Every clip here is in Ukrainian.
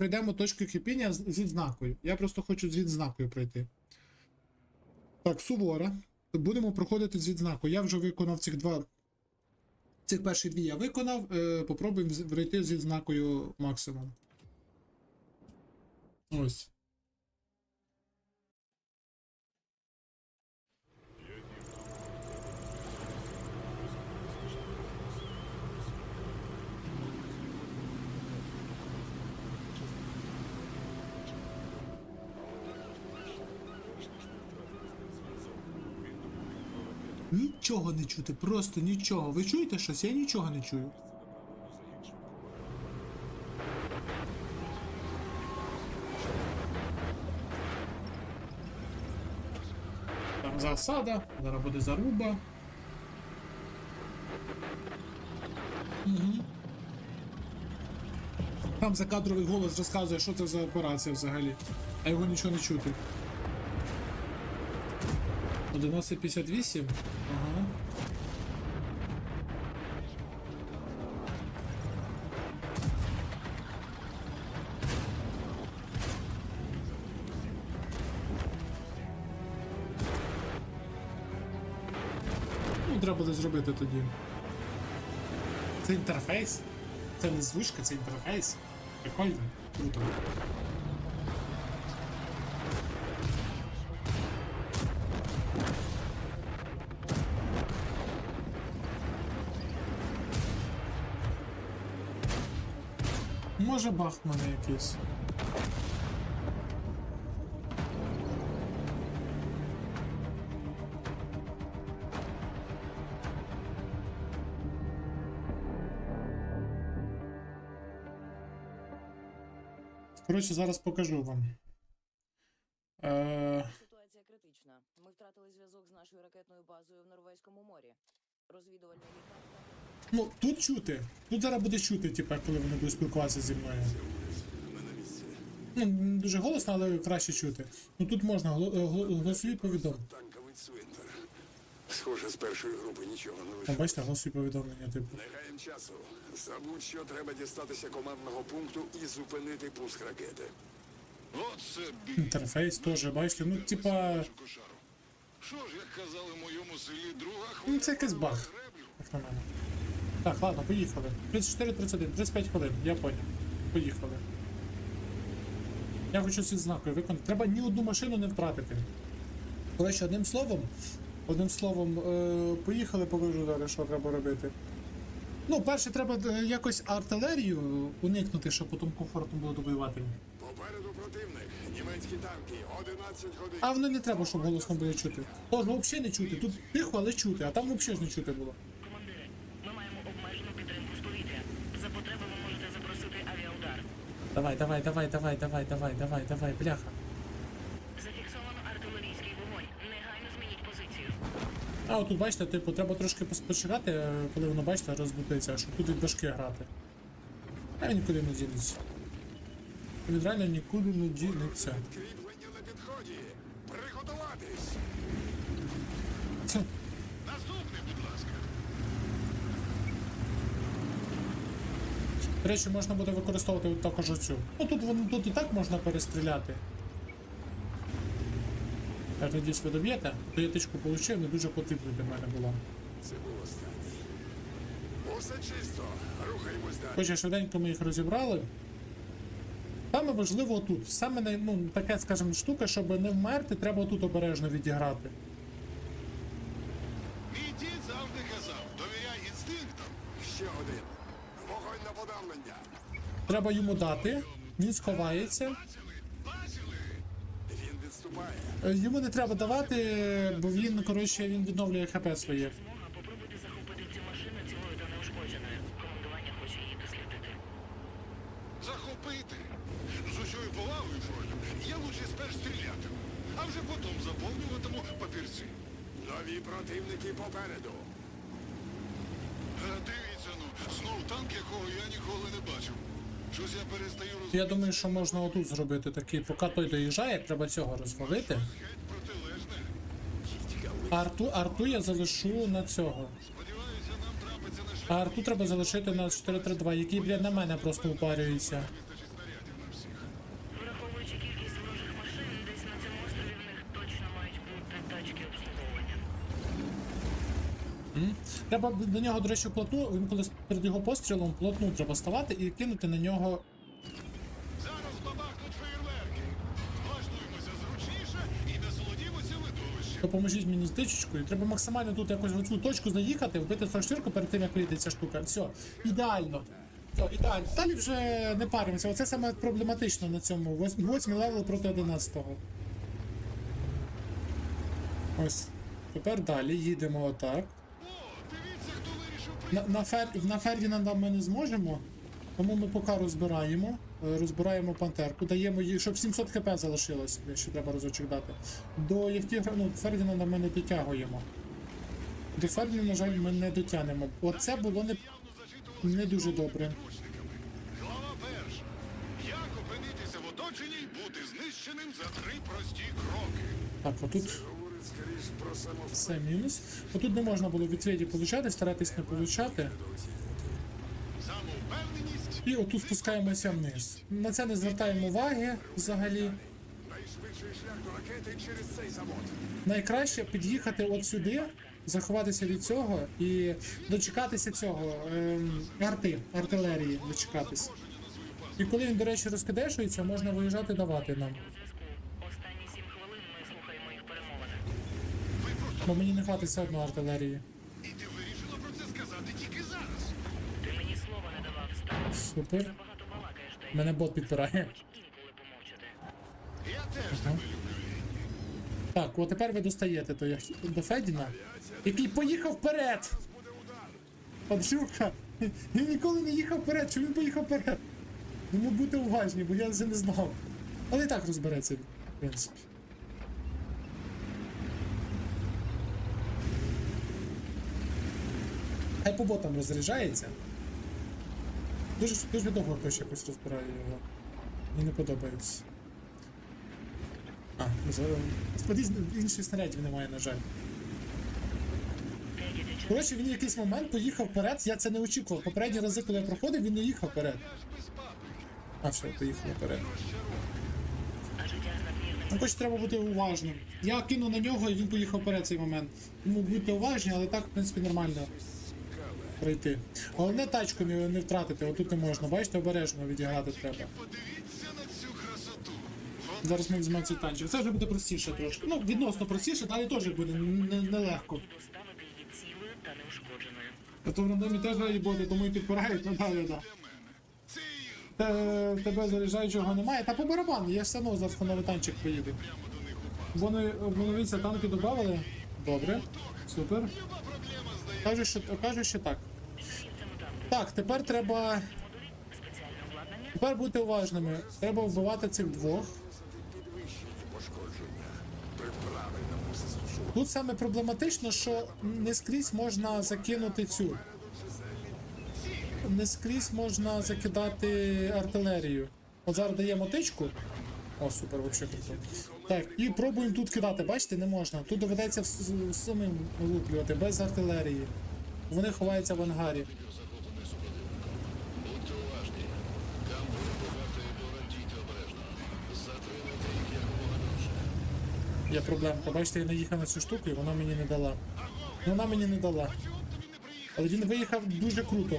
пройдемо точку кипіння з відзнакою. Я просто хочу з відзнакою пройти. Так, сувора. Будемо проходити з відзнакою. Я вже виконав цих два. Цих перші дві я виконав. Е, попробуємо пройти з відзнакою максимум. Ось. Нічого не чути, просто нічого. Ви чуєте щось? Я нічого не чую. Там засада, зараз буде заруба. Угу. Там закадровий голос розказує, що це за операція взагалі, а його нічого не чути. 11.58? Зробити тоді. Це інтерфейс? Це не звичка, це інтерфейс. Прикольно, круто. Може баг в мене. Коротше, зараз покажу вам. Е, Ситуація критична. Ми втратили зв'язок з нашою ракетною базою в Норвезькому морі. Розвідувальний літак. ну, тут чути. Тут зараз буде чути, типа, коли вони будуть спілкуватися зі мною. Ну, не дуже голосно, але краще чути. Ну тут можна гло- е, гло- голосові повідомлення. Танковий цвинтар. Схоже, з першої групи нічого не О, лише. бачите, голосові повідомлення, типу. Не гаєм часу. Забудь, що треба дістатися командного пункту і зупинити пуск ракети. Інтерфейс теж, бачите, ну, типа. Що ж, як казали моєму селі, друга Ну, це якийсь баг. Як на мене. Так, ладно, поїхали. 34-31, 35 хвилин, я поняв. Поїхали. Я хочу з відзнакою виконати. Треба ні одну машину не втратити. Коротше, одним словом, одним словом, е, поїхали, покажу зараз, що треба робити. Ну, перше, треба е, якось артилерію уникнути, щоб потім комфортно було добивати. Попереду противник. Німецькі танки. 11 годин. А воно не треба, щоб голосно було чути. Тож взагалі не чути. Тут тихо, але чути, а там взагалі ж не чути було. Командири, ми маємо обмежену підтримку з повітря. За потреби ви можете запросити авіаудар. Давай, давай, давай, давай, давай, давай, давай, давай, бляха. А от тут бачите, типу, треба трошки почекати, е, коли воно бачите, роздутиться, щоб тут від башки грати. А він нікуди не дінеться. Він реально нікуди не дінеться. Наступний, будь ласка. До речі, можна буде використовувати також оцю. Ну тут воно тут і так можна перестріляти. Як надіюсь, ви доб'єте, то я тичку отримав, не дуже потрібна для мене була. Це був останній. Усе чисто. Рухаємось далі. Хоча швиденько ми їх розібрали. Саме важливо тут. Саме ну, таке, скажімо, штука, щоб не вмерти, треба тут обережно відіграти. Мій дід завжди казав, довіряй інстинктам. Ще один. Вогонь на подавлення. Треба йому дати, він сховається. Бачили? Бачили? Він відступає. Е, Йому не треба давати, бо він, коротше, він відновлює хп своє. Я думаю, що можна отут зробити такий, поки той доїжджає, треба цього розвалити. Арту арту я залишу на цього. А арту треба залишити на 4-3-2, який, блядь, на мене просто упарюється. Враховуючи кількість ворожих машин, десь на цьому острові в них точно мають бути тачки обслуговування. Треба до нього, до речі, плотну, він коли перед його пострілом плотну треба ставати і кинути на нього Допоможіть мені з тичечкою. Треба максимально тут якось в цю точку заїхати, вбити 44 перед тим, як прийде ця штука. Все, ідеально. Все, ідеально. Далі вже не паримося. Оце саме проблематично на цьому. 8 левел проти 11-го. Ось. Тепер далі їдемо отак. На, на, фер, на Фердінанда ми не зможемо, тому ми поки розбираємо. Е, Розбираємо пантерку, даємо їй, щоб 700 хп залишилось, ще треба разочок дати. До Євтігра, ну, Фердінанда ми не дотягуємо. До Фердінанда, на жаль, ми не дотягнемо. Оце було не, не дуже добре. Глава перша. Як опинитися в оточенні й бути знищеним за три прості кроки? Так, отут самовпевненість. мінус. Отут не можна було від віді получати, старатись не получати. І отут спускаємося вниз. На це не звертаємо уваги взагалі. Найшвидший шлях до ракети через цей завод. найкраще під'їхати от сюди, заховатися від цього і дочекатися цього ем, арти, артилерії, дочекатися. І коли він, до речі, розкидешується, можна виїжджати давати нам. Останні сім хвилин ми слухаємо їх перемовини. ви Бо мені не хватить все одно артилерії. і ти вирішила про це сказати тільки зараз. Ти мені слова не давав, Стас. Супер. Мене бот підпирає. Я. Так, от тепер ви достаєте до, Ях- до Федіна, який поїхав вперед. Паджука. Він ніколи не їхав вперед. Чому він поїхав вперед? Йому бути уважні, бо я це не знав. Але і так розбереться, в принципі. Хай по ботам розряджається. Дуже, дуже довго хтось якось розбирає його. Мені не подобається. А, за- господи, інших снарядів немає, на жаль. Коротше, він якийсь момент поїхав вперед, я це не очікував. Попередні рази, коли я проходив, він не їхав вперед. А все, поїхав вперед. Ну, хоч треба бути уважним. Я кинув на нього і він поїхав вперед цей момент. Тому будьте уважні, але так, в принципі, нормально пройти. Головне тачку не, не втратити, отут не можна. Бачите, обережно відіграти треба. Подивіться на цю красоту. Зараз ми візьмемо цей танчик. Це вже буде простіше трошки. Ну, відносно простіше, далі теж буде нелегко. А то в рандомі теж раді боти, тому і підпирають, ну далі, да. Те, тебе заряджаючого немає. Та по барабану, я все одно зараз на новий танчик поїду. Вони обновіться танки додавали. Добре. Супер. проблема здає. Кажуть, що кажуть, що так. Так, тепер треба. Тепер бути уважними. Треба вбивати цих двох. Тут саме проблематично, що не скрізь можна закинути цю. Не скрізь можна закидати артилерію. От зараз даємо тичку. О, супер, вообще круто. Так, і пробуємо тут кидати. Бачите, не можна. Тут доведеться самим вилуплювати, без артилерії. Вони ховаються в ангарі. Є проблемка. Бачите, я наїхав на цю штуку і вона мені не дала. Вона мені не дала. Але він виїхав дуже круто.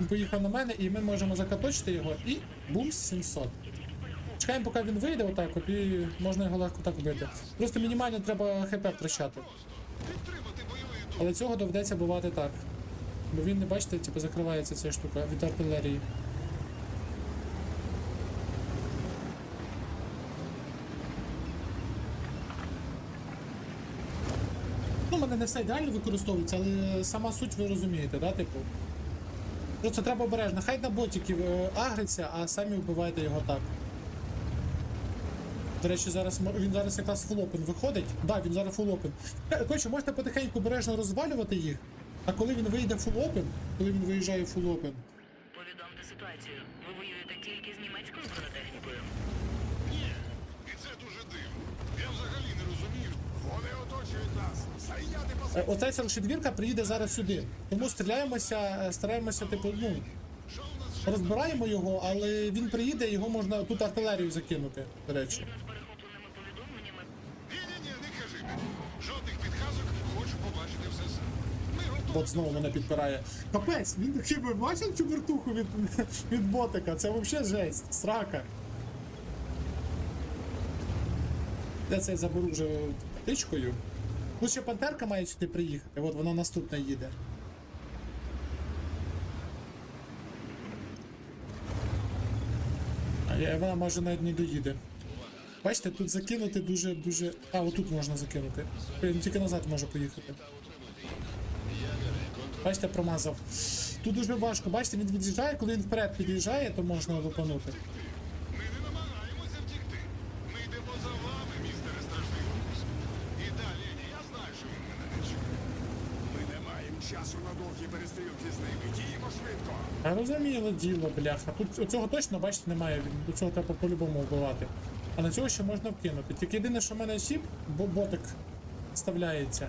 Він поїхав на мене і ми можемо закаточити його і бумс 700. Чекаємо, поки він вийде отак, от, і можна його легко так вбити. Просто мінімально треба хп втрачати. Але цього доведеться бувати так. Бо він не бачите, типу, закривається ця штука від артилерії. Ну, в мене не все ідеально використовується, але сама суть ви розумієте, да, типу. Просто треба обережно. Хай на ботиків е, агриться, а самі вбивайте його так. До речі, зараз він зараз якраз фулопен виходить. Так, да, він зараз фулопен. Коротше, можете потихеньку обережно розвалювати їх. А коли він вийде open, коли він виїжджає full open, Повідомте ситуацію. Ви воюєте тільки з німецькою бронетехнікою. Ні, і це дуже дивно. Я взагалі не розумію. Вони оточують нас. Е. Оцей селшідвірка приїде зараз сюди. Тому стріляємося, е, стараємося, типу, ну, розбираємо його, але він приїде, його можна тут артилерію закинути, до речі. Бот знову мене підпирає. Капець, він такий ви бачив цю вертуху від, від ботика? Це взагалі жесть, срака. Я це заберу вже птичкою. Тут ще пантерка має сюди приїхати, от вона наступна їде. Вона може навіть не доїде. Бачите, тут закинути дуже дуже. А, отут можна закинути. Він тільки назад може поїхати. Бачите, промазав. Тут дуже важко. Бачите, він від'їжджає, коли він вперед під'їжджає, то можна лупанути. Ми не намагаємося втікти. Ми йдемо за вами, містере страшний голос. І далі, я знаю, що він мене не чує. Ми не маємо часу на довгі перестрілки з ними. Діємо швидко. А діло, бляха. Тут цього точно, бачите, немає. До цього треба по-любому вбивати. А на цього ще можна вкинути. Тільки єдине, що в мене сіп, бо ботик вставляється.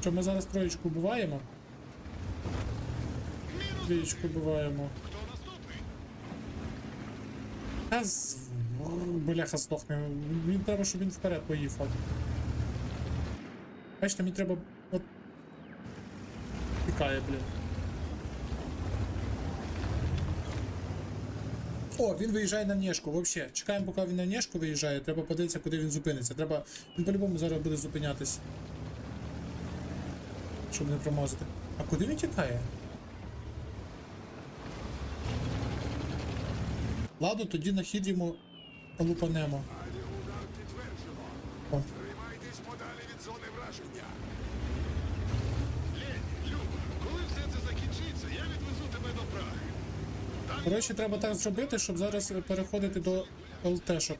Що ми зараз троєчку вбиваємо. Двієчку вбиваємо. А з... Бляха здохне. Він треба, щоб він вперед поїхав. Бачите, мені треба. От. Тікає, блін. О, він виїжджає на Нєшку, вообще. Чекаємо, поки він на Нєшку виїжджає, треба подивитися, куди він зупиниться. Треба. Він по-любому зараз буде зупинятись. Щоб не промазати. А куди він тікає? Ладно, тоді на хід йому лупанемо. О. Тримайтесь подалі від зони враження. Лені, Люба, коли все це закінчиться, я відвезу тебе до Праги. Там Коротше, треба так зробити, щоб зараз переходити до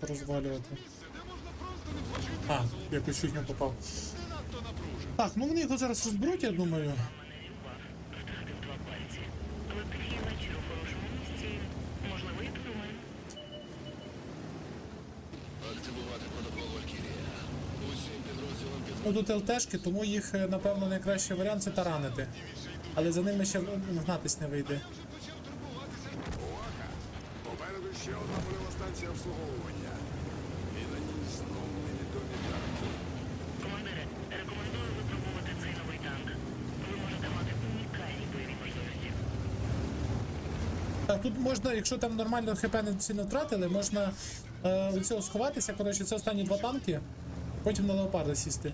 розвалювати. можна просто відпочити А, якось чуть не попав. Так, ну вони його зараз розберуть, я думаю. Ну тут ЛТшки, тому їх, е, напевно, найкращий варіант це таранити. Але за ними ще гнатись не вийде. Увага! Попереду ще одна польова станція обслуговування. І на ній знов невідомі танки. Командире, рекомендую випробувати цей новий танк. Ви можете мати унікальні бойові можливості. Так, тут можна, якщо там нормально ХП не сильно втратили, можна е, від цього сховатися. Коротше, це останні два танки, потім на леопарда сісти.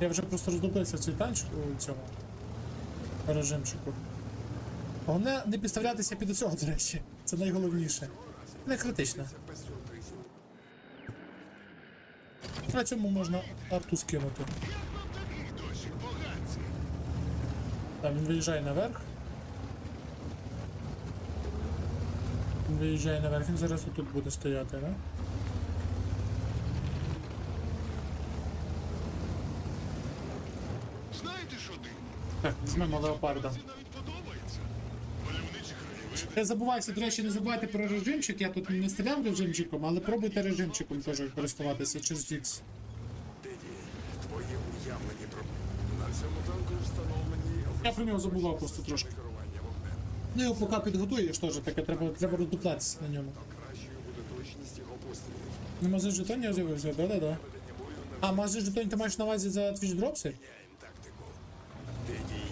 Я вже просто роздупився в цю танчику у цьому режимчику. Головне не підставлятися під цього, до речі. Це найголовніше. Не критично. На цьому можна арту скинути. Там він виїжджає наверх. Він виїжджає наверх, він зараз тут буде стояти, да? Знаєте, що дивно? Так, візьмемо леопарда. Це навіть подобається. Мальовничі краєвиди. Я забуваюся, до речі, не забувайте про режимчик. Я тут не стріляв режимчиком, але пробуйте режимчиком теж користуватися через встановлені... Я про нього забував просто трошки. Ну його поки підготуєш теж таке, треба, треба роздуплятися на ньому. Ну, магазин жетонів з'явився, да-да-да. А, магазин жетонів ти маєш на увазі за твіч дропси? тактику.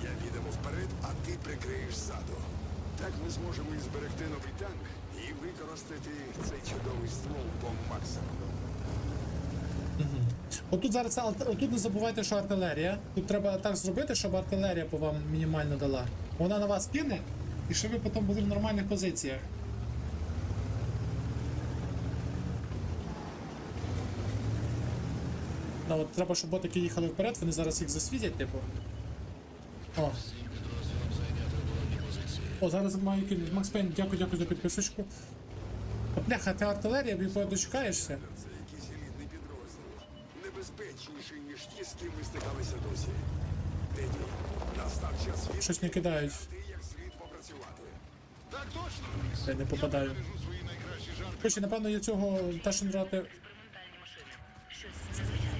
Я підемо вперед, а ти прикриєш ззаду. Так ми зможемо і зберегти новий танк і використати цей чудовий ствол по максимуму. Отут зараз отут не забувайте, що артилерія. Тут треба так зробити, щоб артилерія по вам мінімально дала. Вона на вас кине, і щоб ви потім були в нормальних позиціях. Ну, от треба, щоб ботики їхали вперед, вони зараз їх засвітять, типу. О. О, зараз маю кинути. Макс Пейн, дякую, дякую за підписочку. Бляха, ти артилерія, ви дочекаєшся? Це якийсь елітний підрозділ. Небезпечніший, ніж ті, з ким ми стикалися досі. Теді, настав час від... Щось не кидають. Як слід попрацювати. Так точно. Я не попадаю. Я бережу свої найкращі жарти. Хоч, напевно, я цього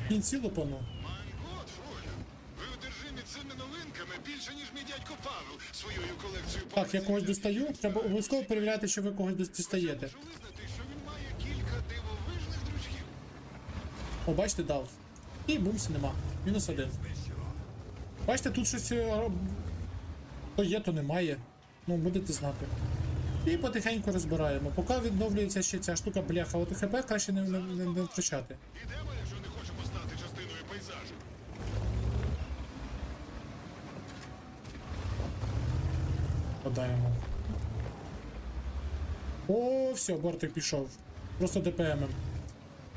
в кінці. Дядько Павел своєю колекцією Так, я когось достаю. Треба обов'язково перевіряти, що ви когось дос- дістаєте. Можу визнати, що він має кілька дивовижних дружків. О, бачите, дав. І бумсі нема. Мінус один. Бачите, тут щось е, то є, то немає. Ну, будете знати. І потихеньку розбираємо. Поки відновлюється ще ця штука бляха, от ХП краще не, не, не, не втрачати. Ідемо, Подаємо. О, все, бортик пішов. Просто ДПМ.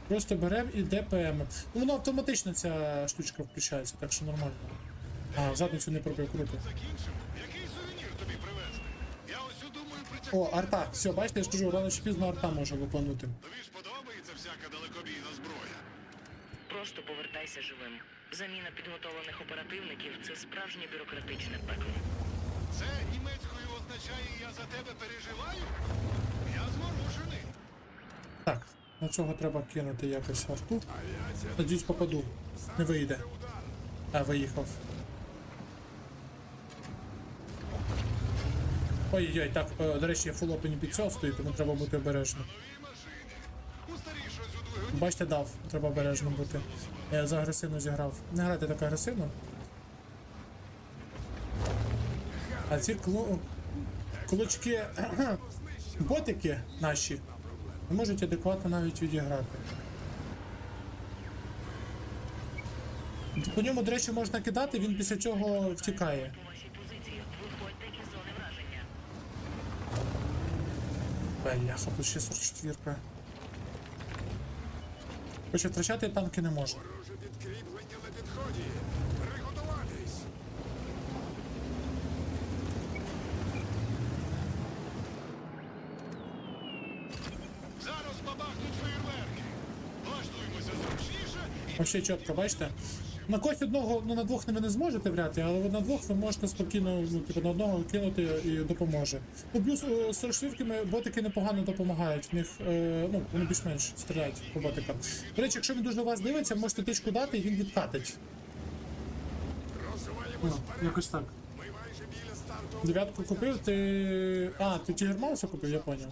Просто беремо і ДПМ. Ну, воно автоматично ця штучка включається, так що нормально. А, задницю не пробив круто. Закінчимо. Який сувенір тобі привезти? Я ось думаю притяг... О, арта. Все, бачите, я ж кажу, рано чи пізно арта може виконувати. Тобі ж подобається всяка далекобійна зброя. Просто повертайся живим. Заміна підготовлених оперативників це справжнє бюрократичне пекло. Це німецькою означає я за тебе переживаю? Я зворушений. Так, на цього треба кинути якось арту. Надіюсь, попаду. Не вийде. А, виїхав. Ой-ой, так, е, до речі, я фулопені під цього стоїть, тому треба бути двигуні. Бачите, дав, треба обережно бути. Я за агресивно зіграв. Не грайте так агресивно. А ці клу... кулачки ботики наші не можуть адекватно навіть відіграти. По ньому, до речі, можна кидати, він після цього втікає. Бляха, тут ще 44. Хоча втрачати танки не можна. Приготуватись. Зараз бабахнуть фейерверки. Влаштуємося зручніше і Вообще чітко, бачите? На когось одного, ну на двох ви не зможете вряти, але на двох ви можете спокійно, ну, типу, на одного кинути і допоможе. Ну, плюс е, з швидкими ботики непогано допомагають. В них, е, ну, вони більш-менш стріляють по ботикам. До речі, якщо він дуже вас дивиться, можете тичку дати і він відкатить. Ну, якось так. Дев'ятку купив, ти. А, ти Тігермауса купив, я поняв.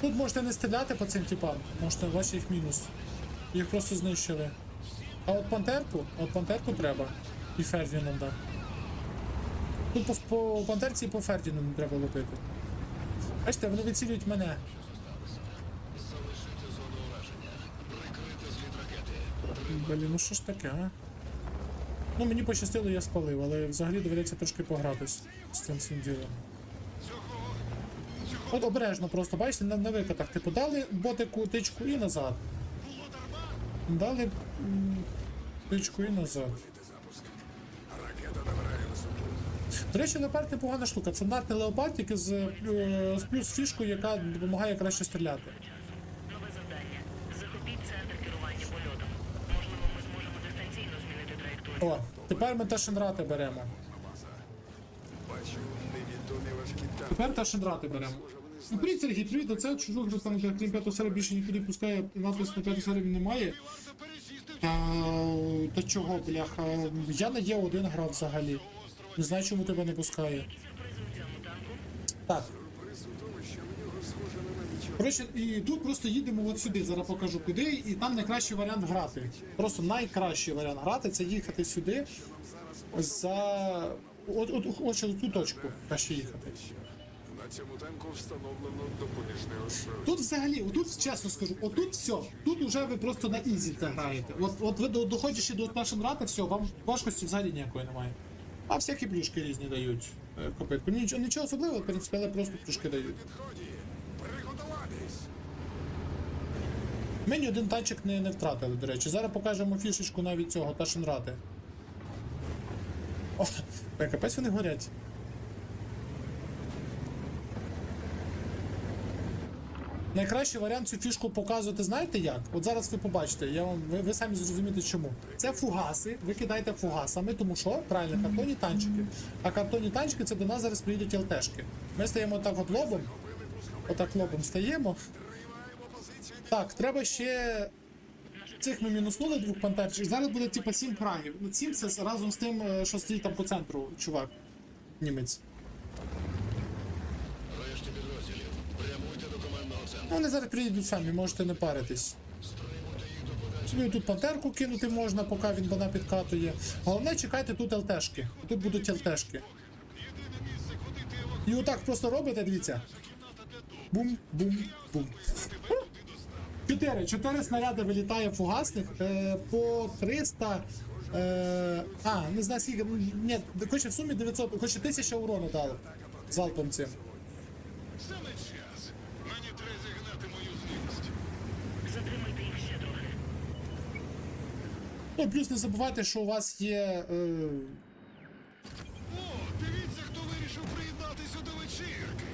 Тут можете не стріляти по цим типам, можете бачити їх мінус. Їх просто знищили. А от пантерку, от пантерку треба. І Фердінанда. Тут по, по пантерці і по Фердінанду треба лупити. Бачите, вони відцілюють мене. Блін, ну що ж таке, а? Ну мені пощастило, я спалив, але взагалі доведеться трошки погратись з цим цим ділом. От обережно просто, бачите, на, на викатах. Типу дали ботику тичку і назад. Дали тичку і назад. До речі, леопард непогана штука. Це стандартний леопард, тільки з, е, з плюс фішкою, яка допомагає краще стріляти. Нове завдання. Захопіть центр керування польотом. Можливо, ми зможемо дистанційно змінити траєкторію. О, тепер ми Ташенрати беремо. Бачу невідомі важкі танки. Тепер Ташенрати беремо. Ну, привіт, Сергій, оце чужок, що там крім п'ятого серії більше нікуди пускає, надпис на п'яту серію немає. варто пересісти в А, та чого, бляха? Я на Є1 грав взагалі. Не знаю, чому тебе не пускає. Так. Коротше, і тут просто їдемо от сюди, зараз покажу куди, і там найкращий варіант грати. Просто найкращий варіант грати це їхати сюди за. От, от, от в ту точку краще їхати. На цьому танку встановлено допоміжне озброєння. Тут взагалі, отут чесно скажу, отут все. Тут вже ви просто на ізі це граєте. От, от ви до- доходячи до Ташенрата, все, вам важкості взагалі ніякої немає. А всякі плюшки різні дають е, копитку. Нічого, нічого особливого, в принципі, але просто плюшки дають. Підході. Приготуватись. Ми ні один танчик не, не втратили, до речі. Зараз покажемо фішечку навіть цього Ташенрати. О, капець вони горять. Найкращий варіант цю фішку показувати, знаєте як? От зараз ви побачите, я вам, ви, ви самі зрозумієте чому. Це фугаси, ви кидаєте фугасами, тому що правильно, картонні танчики. А картонні танчики це до нас зараз приїдуть ЛТшки. Ми стаємо так от лобом. Отак лобом стаємо. Так, треба ще. Цих ми мінуснули двох пантерчик. Зараз буде типа сім крагів. Ну, сім це разом з тим, е, що стоїть там по центру, чувак. Німець. Решті підрозділів. Прямуйте до командного центру. Ну, вони зараз приїдуть самі, можете не паритись. Тут пантерку кинути можна, поки він вона підкатує. Головне, чекайте тут ЛТшки. Тут будуть ЛТшки. І отак просто робите, дивіться. Бум, бум, бум. Чотири. Чотири снаряди вилітає фугасних е, по 300. Е, а, не знаю скільки. Ні, хоче в сумі 900, хоче 1000 урону дало. Залпом цим. Мені треба зігнати мою злість. Затримайте їх ще трохи. Ну, плюс не забувайте, що у вас є. Е, О, дивіться, хто вирішив приєднатися до вечірки.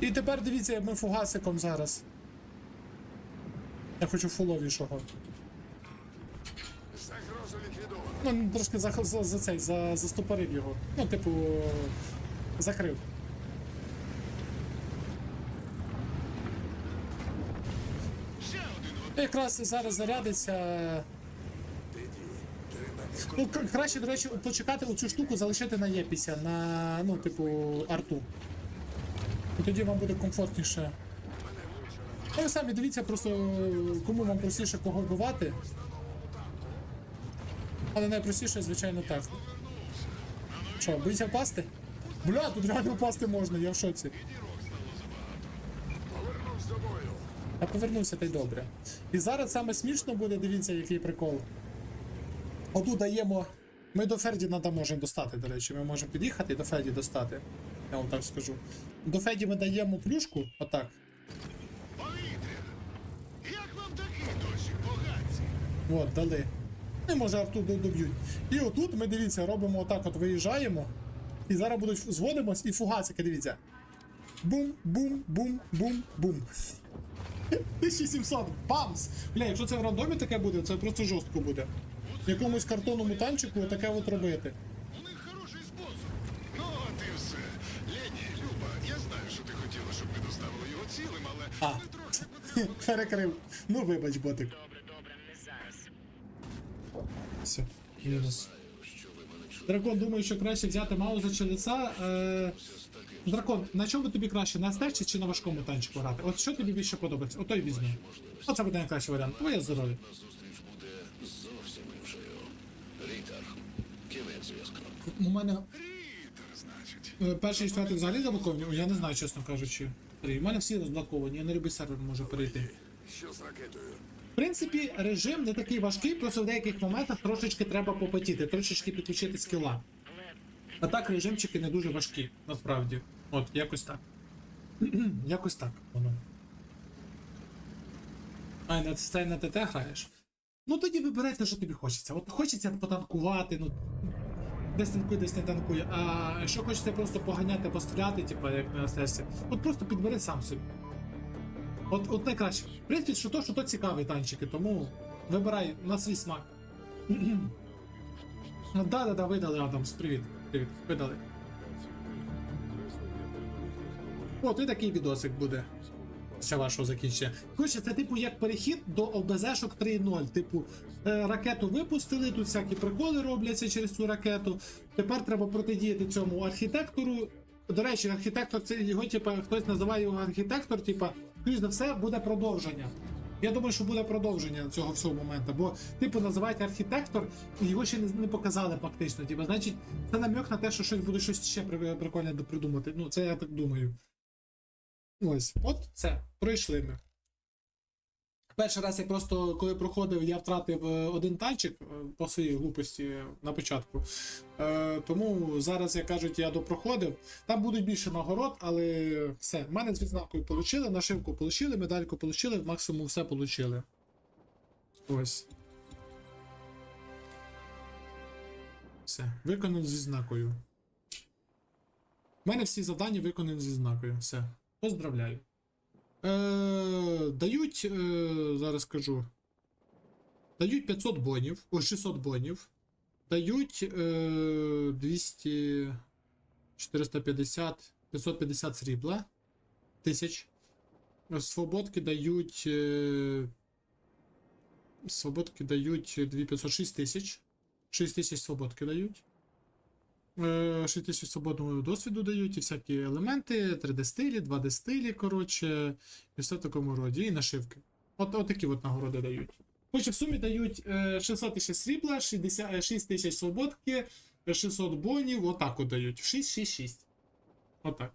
І тепер дивіться, як ми фугасиком зараз. Я хочу фуловішого. Загрозу ліквідовано. Ну, трошки за, за, за цей, за, застопорив його. Ну, типу, закрив. Ще один от. Якраз зараз зарядиться. Ну, краще, до речі, почекати оцю штуку залишити на Єпіся, на, ну, типу, арту. І тоді вам буде комфортніше. Ну, ви самі дивіться, просто кому вам простіше кого вбивати. Але найпростіше, звичайно, так. Що, боїться впасти? Бля, тут реально впасти можна, я в шоці. Я повернувся, та й добре. І зараз саме смішно буде, дивіться, який прикол. Отут даємо. Ми до Фердінанда можемо достати, до речі. Ми можемо під'їхати і до Феді достати. Я вам так скажу. До Феді ми даємо плюшку, отак. Повітря. Як вам дощик, поганці? От, дали. Не може Арту до- доб'ють. І отут ми дивіться, робимо отак, от виїжджаємо. І зараз будуть зводимось і фугасики, дивіться. Бум, бум, бум, бум, бум. 1700, бамс! Бля, якщо це в рандомі таке буде, це просто жорстко буде. В Якомусь картонному танчику таке от робити. У них хороший спонсор. Ну, от і все. Лені, Люба, я знаю, що ти хотіла, щоб ми доставили його цілим, але А. ми трохи потрібно. Перекрив. Ну вибач, ботик. Добре, добре, не зараз. Все. Мінус. Дракон думає, що краще взяти Мауза чи лица. Е... Дракон, на чому тобі краще? На стежці чи на важкому танчику грати? От що тобі більше подобається? Ото й візьми. Оце буде найкращий варіант. Твоє здоров'я. У мене Рітер, значить. е, перший четвертий взагалі заблоковані. Я не знаю, чесно кажучи. У мене всі розблоковані, я на любий сервер можу перейти. Що з ракетою? В принципі, режим не такий важкий, просто в деяких моментах трошечки треба попотіти, трошечки підключити скіла. А так режимчики не дуже важкі, насправді. От, якось так. якось так воно. А, на це на ТТ граєш? Ну тоді вибирайте, що тобі хочеться. От хочеться потанкувати, ну. Десь танкує, десь не танкує. А якщо хочеться просто поганяти, постріляти, типу, як на серці, от просто підбери сам собі. От, от найкраще. В принципі, що то, що то цікаві танчики, тому вибирай на свій смак. Ну, да, да, да, видали, Адамс, привіт. Привіт, видали. От і такий відосик буде. Після вашого закінчення. Коротше, це типу як перехід до ОБЗшок 3.0. Типу, е, ракету випустили, тут всякі приколи робляться через цю ракету. Тепер треба протидіяти цьому архітектору. До речі, архітектор це його, типу, хтось називає його архітектор, типу, скоріш за все, буде продовження. Я думаю, що буде продовження цього всього моменту, бо типу називають архітектор, і його ще не, не показали фактично. Типу, значить, це намек на те, що щось буде щось ще прикольне придумати. Ну, це я так думаю. Ось, от це. Пройшли ми. Перший раз я просто, коли проходив, я втратив е, один танчик е, по своїй глупості на початку. Е, тому зараз, як кажуть, я допроходив. Там будуть більше нагород, але все. В мене з відзнакою отримали, нашивку отримали, медальку отримали, максимум все отримали. Ось. Все. Виконано з відзнакою. У мене всі завдання виконані зі знакою. Все. Поздравляю. Е, дають, е, зараз скажу. Дають 500 бонів, о, 600 бонів. Дають е, 200, 450, 550 срібла. Тисяч. Свободки дають. Е, свободки дають 2506 тисяч. 6 тисяч свободки дають. Е, 6 тисяч свободного досвіду дають, і всякі елементи, 3D стилі, 2D стилі, коротше, і все в такому роді, і нашивки. От, от такі от нагороди дають. Хоч в сумі дають е, 600 тисяч срібла, 60, 6 тисяч свободки, е, 600 бонів, отак от дають. 6-6-6. Отак.